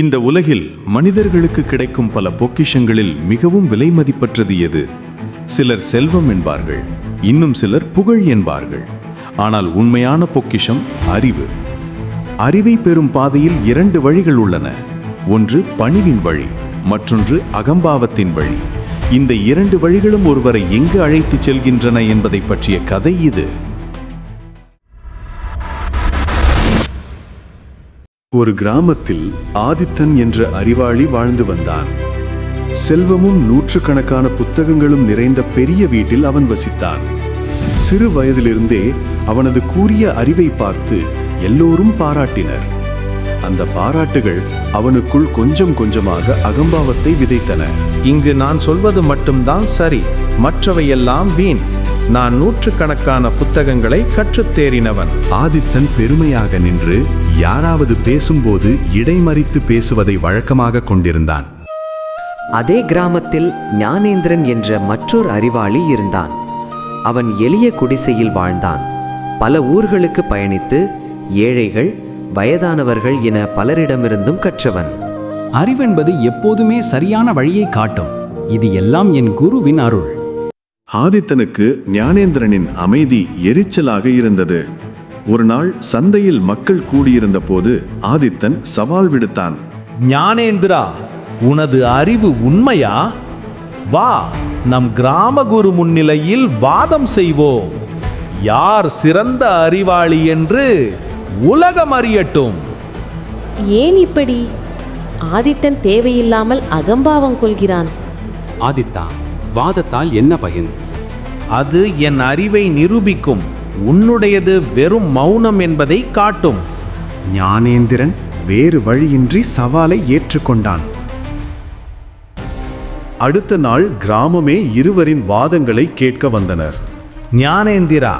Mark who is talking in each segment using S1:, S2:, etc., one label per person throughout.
S1: இந்த உலகில் மனிதர்களுக்கு கிடைக்கும் பல பொக்கிஷங்களில் மிகவும் விலை மதிப்பற்றது எது? சிலர் செல்வம் என்பார்கள் இன்னும் சிலர் புகழ் என்பார்கள். ஆனால் உண்மையான பொக்கிஷம் அறிவு. அறிவை பெறும் பாதையில் இரண்டு வழிகள் உள்ளன. ஒன்று பணிவின் வழி மற்றொன்று அகம்பாவத்தின் வழி. இந்த இரண்டு வழிகளும் ஒருவரை எங்கு அழைத்துச் செல்கின்றன என்பதை பற்றிய கதை இது.
S2: ஒரு கிராமத்தில் ஆதித்தன் என்ற அறிவாளி வாழ்ந்து வந்தான். செல்வமும் நூற்றுக்கணக்கான புத்தகங்களும் நிறைந்த பெரிய வீட்டில் அவன் வசித்தான். சிறு வயதிலிருந்தே அவனது கூரிய அறிவை பார்த்து எல்லோரும் பாராட்டினர். அந்த பாராட்டுகள் அவனுக்குள் கொஞ்சம் கொஞ்சமாக அகம்பாவத்தை விதைத்தன.
S3: இங்கு நான் சொல்வது மட்டும்தான் சரி மற்றவையெல்லாம் வீண். நான் நூற்றுக்கணக்கான புத்தகங்களை கற்றுத் தேறினவன்.
S2: ஆதித்தன் பெருமையாக நின்று யாராவது பேசும்போது இடைமறித்து பேசுவதை வழக்கமாக கொண்டிருந்தான்.
S4: அதே கிராமத்தில் ஞானேந்திரன் என்ற மற்றொரு அறிவாளி இருந்தான். அவன் எளிய குடிசையில் வாழ்ந்தான். பல ஊர்களுக்கு பயணித்து ஏழைகள் வயதானவர்கள் என பலரிடமிருந்தும் கற்றவன்.
S5: அறிவென்பது எப்போதுமே சரியான வழியை காட்டும். இது எல்லாம் என் குருவின் அருள்.
S2: ஆதித்தனுக்கு ஞானேந்திரனின் அமைதி எரிச்சலாக இருந்தது. ஒரு நாள் சந்தையில் மக்கள் கூடியிருந்த போது ஆதித்தன் சவால் விடுத்தான்.
S3: ஞானேந்திரா உனது அறிவு உண்மையா? வா நம் கிராம குரு முன்னிலையில் வாதம் செய்வோம். யார் சிறந்த அறிவாளி என்று உலகம் அறியட்டும்.
S6: ஏன் இப்படி? ஆதித்தன் தேவையில்லாமல் அகம்பாவம் கொள்கிறான்.
S5: ஆதித்தா வாதத்தால் என்ன பயன்?
S3: அது என் அறிவை நிரூபிக்கும். உன்னுடையது வெறும் மௌனம் என்பதை காட்டும்.
S2: ஞானேந்திரன் வேறு வழியின்றி சவாலை ஏற்றுக்கொண்டான். அடுத்த நாள் கிராமமே இருவரின் வாதங்களை கேட்க வந்தனர்.
S3: ஞானேந்திரா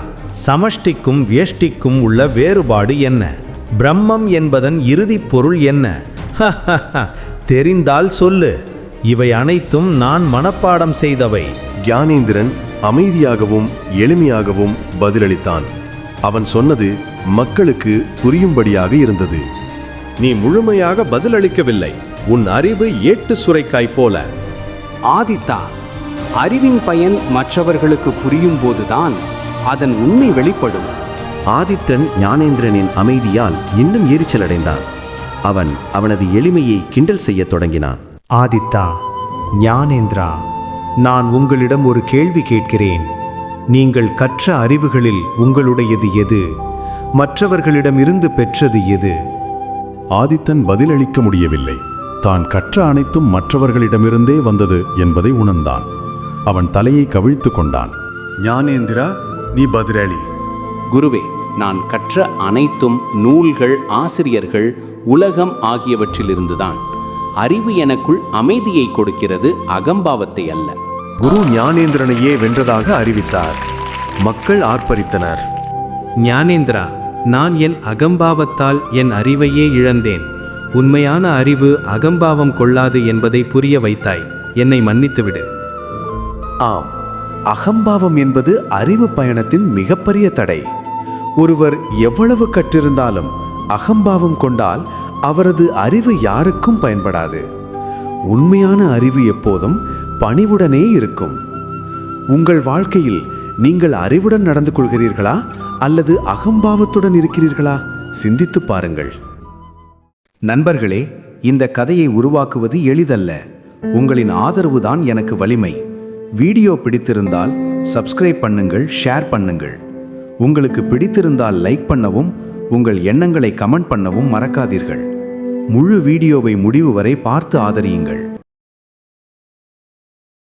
S3: சமஷ்டிக்கும் வியஷ்டிக்கும் உள்ள வேறுபாடு என்ன? பிரம்மம் என்பதன் இறுதிப் பொருள் என்ன? தெரிந்தால் சொல்லு. இவை அனைத்தும் நான் மனப்பாடம் செய்தவை.
S2: ஞானேந்திரன் அமைதியாகவும் எளிமையாகவும் பதிலளித்தான். அவன் சொன்னது மக்களுக்கு புரியும்படியாக இருந்தது.
S7: நீ முழுமையாக பதிலளிக்கவில்லை. உன் அறிவு ஏட்டு சுரைக்காய் போல.
S5: ஆதித்தா அறிவின் பயன் மற்றவர்களுக்கு புரியும் போதுதான் அதன் உண்மை வெளிப்படும்.
S8: ஆதித்தன் ஞானேந்திரனின் அமைதியால் இன்னும் எரிச்சலடைந்தான் அவன் அவனது எளிமையை கிண்டல் செய்யத் தொடங்கினான்.
S9: ஆதித்தா ஞானேந்திரா நான் உங்களிடம் ஒரு கேள்வி கேட்கிறேன். நீங்கள் கற்ற அறிவுகளில் உங்களுடையது எது? மற்றவர்களிடமிருந்து பெற்றது எது?
S2: ஆதித்தன் பதிலளிக்க முடியவில்லை. தான் கற்ற அனைத்தும் மற்றவர்களிடமிருந்தே வந்தது என்பதை உணர்ந்தான். அவன் தலையை கவிழ்த்து கொண்டான். ஞானேந்திரா நீ பதிலளி.
S10: குருவே நான் கற்ற அனைத்தும் நூல்கள் ஆசிரியர்கள் உலகம் ஆகியவற்றிலிருந்துதான். அறிவு எனக்குள் அமைதியை கொடுக்கிறது அகம்பாவத்தை அல்ல.
S2: குரு ஞானேந்திரனையே வென்றதாக அறிவித்தார். மக்கள் ஆர்ப்பரித்தனர்.
S9: ஞானேந்திரா நான் என் அகம்பாவத்தால் என் அறிவையே இழந்தேன். உண்மையான அறிவு அகம்பாவம் கொள்ளாது என்பதை புரிய வைத்தாய். என்னை மன்னித்துவிடு.
S2: ஆம். அகம்பாவம் என்பது அறிவு பயணத்தின் மிகப்பெரிய தடை. ஒருவர் எவ்வளவு கற்றிருந்தாலும் அகம்பாவம் கொண்டால் அவரது அறிவு யாருக்கும் பயன்படாது. உண்மையான அறிவு எப்போதும் பணிவுடனே இருக்கும். உங்கள் வாழ்க்கையில் நீங்கள் அறிவுடன் நடந்து கொள்கிறீர்களா? அல்லது அகம்பாவத்துடன் இருக்கிறீர்களா? சிந்தித்து பாருங்கள்.
S9: நண்பர்களே இந்த கதையை உருவாக்குவது எளிதல்ல. உங்களின் ஆதரவு தான் எனக்கு வலிமை. வீடியோ பிடித்திருந்தால் சப்ஸ்கிரைப் பண்ணுங்கள் ஷேர் பண்ணுங்கள். உங்களுக்கு பிடித்திருந்தால் லைக் பண்ணவும் உங்கள் எண்ணங்களை கமெண்ட் பண்ணவும் மறக்காதீர்கள். முழு வீடியோவை முடிவு வரை பார்த்து ஆதரியுங்கள்.